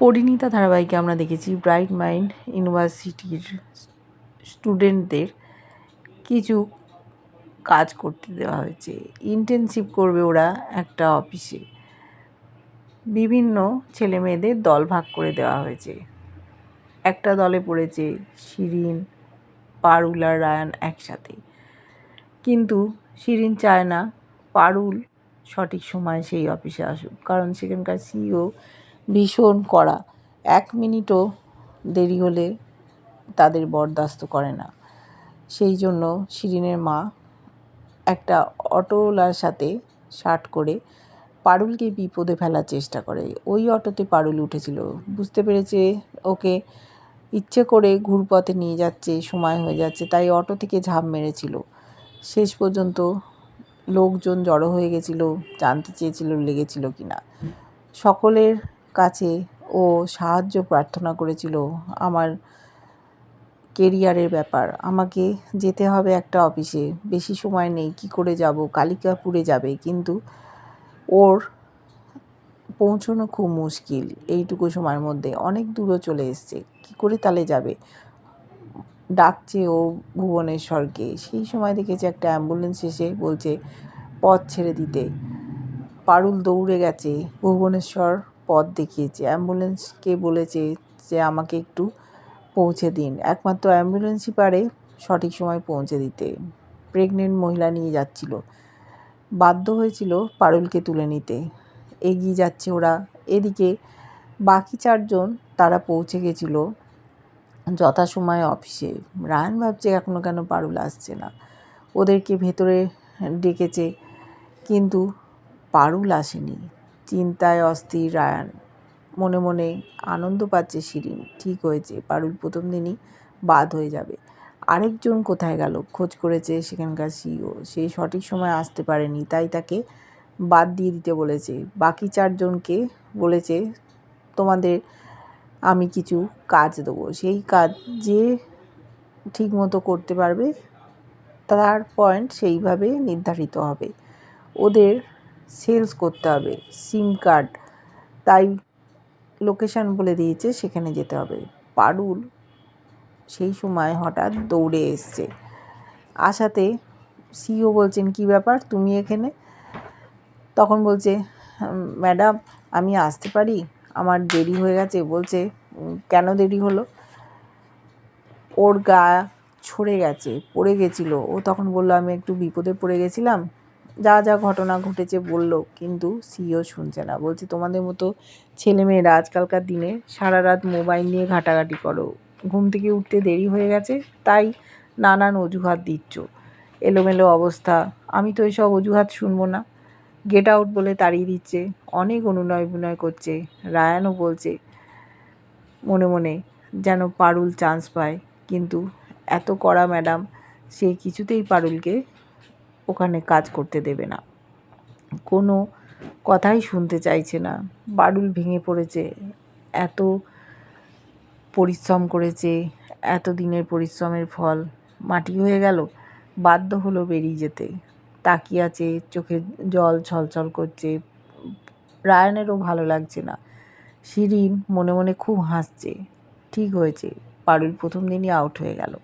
পরিণীতা ধারাবাহিকে আমরা দেখেছি ব্রাইট মাইন্ড ইউনিভার্সিটির স্টুডেন্টদের কিছু কাজ করতে দেওয়া হয়েছে। ইন্টার্নশিপ করবে ওরা একটা অফিসে বিভিন্ন ছেলে মেয়েদের দল ভাগ করে দেওয়া হয়েছে। একটা দলে পড়েছে শিরিন, পারুল আর রায়ান একসাথে। কিন্তু শিরিন চায় না পারুল সঠিক সময় সেই অফিসে আসুক। কারণ সেখানকার সিইও ভীষণ কড়া। এক মিনিটও দেরি হলে তাদের বরদাস্ত করে না। সেই জন্য শিরিনের মা একটা অটোওয়ালার সাথে শার্ট করে পারুলকে বিপদে ফেলার চেষ্টা করে। ওই অটোতে পারুল উঠেছিল। বুঝতে পেরেছে ওকে ইচ্ছে করে ঘুরপথে নিয়ে যাচ্ছে, সময় হয়ে যাচ্ছে, তাই অটো থেকে ঝাঁপ মেরেছিল। শেষ পর্যন্ত লোকজন জড়ো হয়ে গেছিল, জানতে চেয়েছিল লেগেছিল কি না সকলের কাছে ও সাহায্য প্রার্থনা করেছিল আমার কেরিয়ারের ব্যাপার। আমাকে যেতে হবে একটা অফিসে। বেশি সময় নেই, কি করে যাব? কালিকাপুরে যাবে। কিন্তু ওর পৌঁছানো খুব মুশকিল এইটুকু সময়ের মধ্যে। অনেক দূরও চলে এসছে। কি করে তাহলে যাবে? ডাকছে ও ভুবনেশ্বরকে। সেই সময় দেখেছে একটা অ্যাম্বুলেন্স এসে বলছে, পথ ছেড়ে দিতে। পারুল দৌড়ে গেছে ভুবনেশ্বর পথ দেখিয়েছে। অ্যাম্বুলেন্সকে বলেছে যে, আমাকে একটু পৌঁছে দিন। একমাত্র অ্যাম্বুলেন্সই পারে সঠিক সময় পৌঁছে দিতে। প্রেগনেন্ট মহিলা নিয়ে যাচ্ছিল। বাধ্য হয়েছিল পারুলকে তুলে নিতে। এগিয়ে যাচ্ছে ওরা। এদিকে বাকি চারজন তারা পৌঁছে গেছিল যথাসময়ে অফিসে। রায়ন ভাবছে এখনও কেন পারুল আসছে না? ওদেরকে ভেতরে ডেকেছে, কিন্তু পারুল আসেনি। চিন্তায় অস্থির রায়ান মনে মনে আনন্দ পাচ্ছে শিরিন। ঠিক হয়েছে, পারুল প্রথম দিনই বাদ হয়ে যাবে। আরেকজন কোথায় গেল? খোঁজ করেছে সেখানকার সিও সে সঠিক সময় আসতে পারেনি, তাই তাকে বাদ দিয়ে দিতে বলেছে। বাকি চারজনকে বলেছে, তোমাদের আমি কিছু কাজ দেবো। সেই কাজ যে ঠিক মতো করতে পারবে, তার পয়েন্ট সেইভাবে নির্ধারিত হবে। ওদের সেলস করতে হবে, সিম কার্ড। তাই লোকেশান বলে দিয়েছে, সেখানে যেতে হবে। পারুল সেই সময় হঠাৎ দৌড়ে এসছে। আসাতে সিও বলছেন, কি ব্যাপার? তুমি এখানে? তখন বলছে ম্যাডাম, আমি আসতে পারি? আমার দেরি হয়ে গেছে। বলছে কেন দেরি হলো? ওর গা ছড়ে গেছে, পড়ে গেছিল। ও তখন বলল, আমি একটু বিপদে পড়ে গেছিলাম। যা যা ঘটনা ঘটেছে বলল, কিন্তু সিও শুনছে না। বলছে, তোমাদের মতো ছেলেমেয়েরা আজকালকার দিনে সারা রাত মোবাইল নিয়ে ঘাটাঘাটি করো। ঘুম থেকে উঠতে দেরি হয়ে গেছে, তাই নানান অজুহাত দিচ্ছ। এলোমেলো অবস্থা। আমি তো এসব অজুহাত শুনব না। গেট আউট বলে তাড়িয়ে দিচ্ছে। অনেক অনুনয় বিনয় করছে। রায়ানও বলছে, মনে মনে যেন পারুল চান্স পায়। কিন্তু এত কড়া ম্যাডাম সে কিছুতেই পারুলকে ওখানে কাজ করতে দেবে না। কোনো কথাই শুনতে চাইছে না। বাডুল ভেঙে পড়েছে। এত পরিশ্রম করেছে। এত দিনের পরিশ্রমের ফল। মাটি হয়ে গেল। বাধ্য হলো বেরিয়ে যেতে। তাকিয়ে আছে, চোখে জল ছলছল করছে। রায়নেরও ভালো লাগছে না। শিরিন মনে মনে খুব হাসছে। ঠিক হয়েছে। পারুল প্রথম দিনই আউট হয়ে গেল।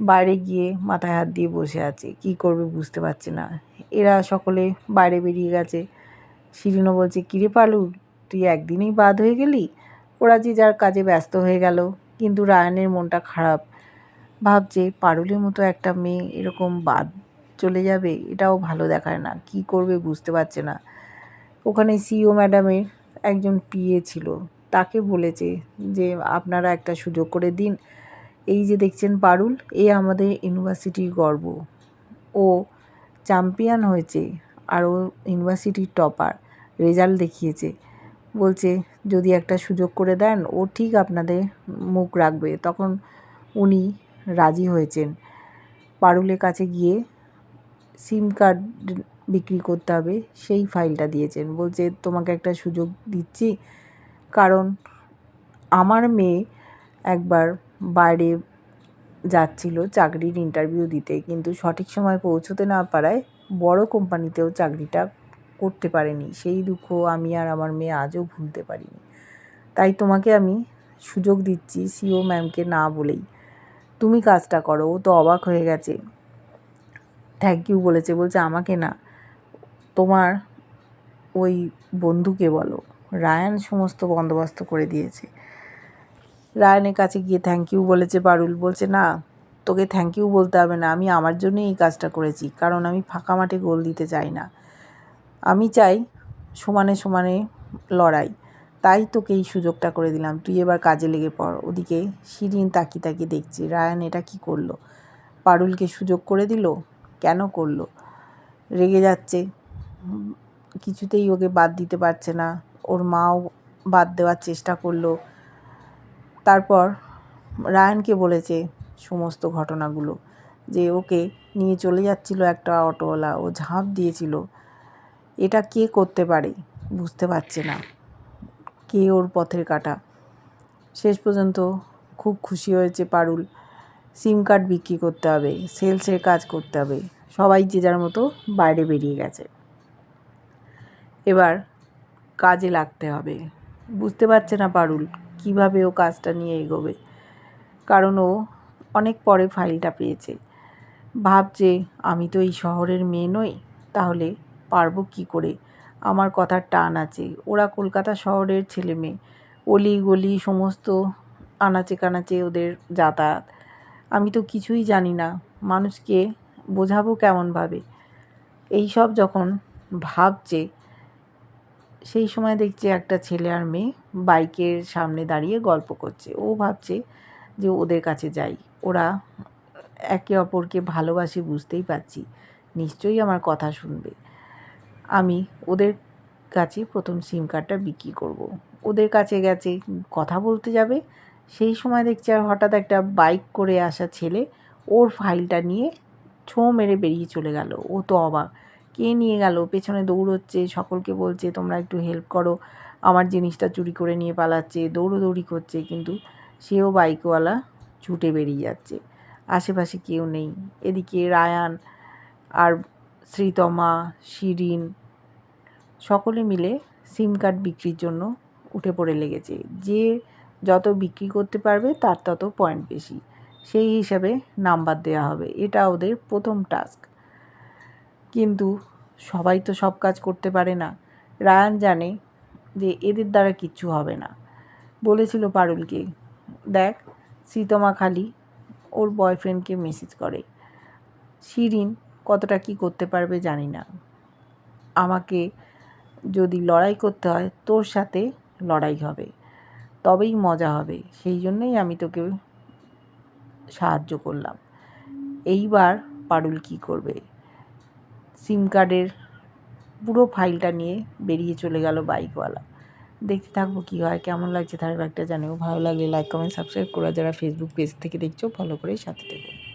বাইরে গিয়ে মাথায় হাত দিয়ে বসে আছে। কি করবে বুঝতে পারছে না। এরা সকলে বাইরে বেরিয়ে গেছে। শিরিনও বলছে, কিরে পালু, তুই একদিনেই বাদ হয়ে গেলি? ওরা যে যার কাজে ব্যস্ত হয়ে গেল। কিন্তু রায়নের মনটা খারাপ। ভাবছে পারুলের মতো একটা মেয়ে এরকম বাদ চলে যাবে, এটাও ভালো দেখায় না। কি করবে বুঝতে পারছে না। ওখানে সিও ম্যাডামের একজন পিএ ছিল। তাকে বলেছে যে, আপনারা একটা সুযোগ করে দিন। এই যে দেখছেন পারুল, এ আমাদের ইউনিভার্সিটির গর্ব। ও চ্যাম্পিয়ন হয়েছে আর ও ইউনিভার্সিটির টপার, রেজাল্ট দেখিয়েছে। বলছে, যদি একটা সুযোগ করে দেন, ও ঠিক আপনাদের মুখ রাখবে। তখন উনি রাজি হয়েছেন। পারুলের কাছে গিয়ে সিম কার্ড বিক্রি করতে হবে, সেই ফাইলটা দিয়েছেন। বলছে, তোমাকে একটা সুযোগ দিচ্ছি, কারণ আমার মেয়ে একবার বাইরে যাচ্ছিল চাকরির ইন্টারভিউ দিতে, কিন্তু সঠিক সময় পৌঁছতে না পারায় বড় কোম্পানিতেও চাকরিটা করতে পারেনি। সেই দুঃখ আমি আর আমার মেয়ে আজও ভুলতে পারিনি। তাই তোমাকে আমি সুযোগ দিচ্ছি সিও ম্যামকে না বলেই। তুমি কাজটা করো, ও তো অবাক হয়ে গেছে। থ্যাংক ইউ বলেছে, বলছে আমাকে না, তোমার ওই বন্ধুকে বলো। রায়ান সমস্ত বন্দোবস্ত করে দিয়েছে। রায়ানের কাছে গিয়ে থ্যাংক ইউ বলেছে পারুল বলছে, না, তোকে থ্যাংক ইউ বলতে হবে না। আমি আমার জন্যই এই কাজটা করেছি, কারণ আমি ফাঁকা মাঠে গোল দিতে চাই না। আমি চাই সমানে সমানে লড়াই। তাই তোকে এই সুযোগটা করে দিলাম। তুই এবার কাজে লেগে পড়। ওদিকে শিরিন তাকি তাকি দেখছি, রায়ান এটা কি করল? পারুলকে সুযোগ করে দিল? কেন করল? রেগে যাচ্ছে। কিছুতেই ওকে বাদ দিতে পারছে না। ওর মাও বাদ দেওয়ার চেষ্টা করল। তারপর রায়ানকে বলেছে সমস্ত ঘটনাগুলো, যে ওকে নিয়ে চলে যাচ্ছিল একটা অটোওয়ালা, ও ঝাঁপ দিয়েছিল। এটা কে করতে পারে বুঝতে পারছে না। কে ওর পথের কাটা? শেষ পর্যন্ত খুব খুশি হয়েছে পারুল। সিম কার্ড বিক্রি করতে হবে, সেলসের কাজ করতে হবে, সবাই যে যার মতো বাইরে বেরিয়ে গেছে। এবার কাজে লাগতে হবে। বুঝতে পারছে না পারুল কীভাবে ও কাজটা নিয়ে এগোবে। কারণ ও অনেক পরে ফাইলটা পেয়েছে। ভাবছে, আমি তো এই শহরের মেয়ে নই, তাহলে পারব কি করে? আমার কথার টান আছে। ওরা কলকাতা শহরের ছেলে মেয়ে। অলি গলি সমস্ত আনাচে কানাচে ওদের যাতায়াত। আমি তো কিছুই জানি না, মানুষকে বোঝাবো কেমনভাবে? এইসব যখন ভাবছে সেই সময় দেখছে একটা ছেলে আর মেয়ে বাইকের সামনে দাঁড়িয়ে গল্প করছে। ও ভাবছে যে ওদের কাছে যাই। ওরা একে অপরকে ভালোবাসে বুঝতেই পারছি। নিশ্চয়ই আমার কথা শুনবে। আমি ওদের কাছে প্রথম সিম কার্ডটা বিক্রি করব। ওদের কাছে গেছে, কথা বলতে যাবে। সেই সময় দেখছি আর হঠাৎ একটা বাইক করে আসা ছেলে ওর ফাইলটা নিয়ে ছোঁ মেরে বেরিয়ে চলে গেল। ও তো অবাক। কে নিয়ে গেল? পেছনে দৌড়চ্ছে, সকলকে বলছে, তোমরা একটু হেল্প করো। আমার জিনিসটা চুরি করে নিয়ে পালাচ্ছে, দৌড়োদৌড়ি করছে। কিন্তু সেও বাইকওয়ালা ছুটে বেরিয়ে যাচ্ছে। আশেপাশে কেউ নেই। এদিকে রায়ান আর শ্রীতমা, শিরিন সকলে মিলে সিম কার্ড বিক্রির জন্য উঠে পড়ে লেগেছে। যে যত বিক্রি করতে পারবে, তার তত পয়েন্ট বেশি। সেই হিসাবে নাম্বার দেওয়া হবে। এটা ওদের প্রথম টাস্ক কিন্তু সবাই তো সব কাজ করতে পারে না। রায়ান জানে যে এদের দ্বারা কিচ্ছু হবে না। বলেছিল পারুলকে, দেখ শ্রীতমা খালি ওর বয়ফ্রেন্ডকে মেসেজ করে। শিরিন কতটা কি করতে পারবে জানি না। আমাকে যদি লড়াই করতে হয়, তোর সাথে লড়াই হবে। তবেই মজা হবে। সেই জন্যই আমি তোকে সাহায্য করলাম। এইবার পারুল কি করবে? সিম কার্ডের পুরো ফাইলটা নিয়ে বেরিয়ে চলে গেল বাইকওয়ালা। দেখতে থাকব কী হয়, কেমন লাগছে ধারাবাহিকটা জানিও। ভালো লাগলে লাইক কমেন্ট সাবস্ক্রাইব করে। যারা ফেসবুক পেজ থেকে দেখছ ফলো করে সাথে থেকো।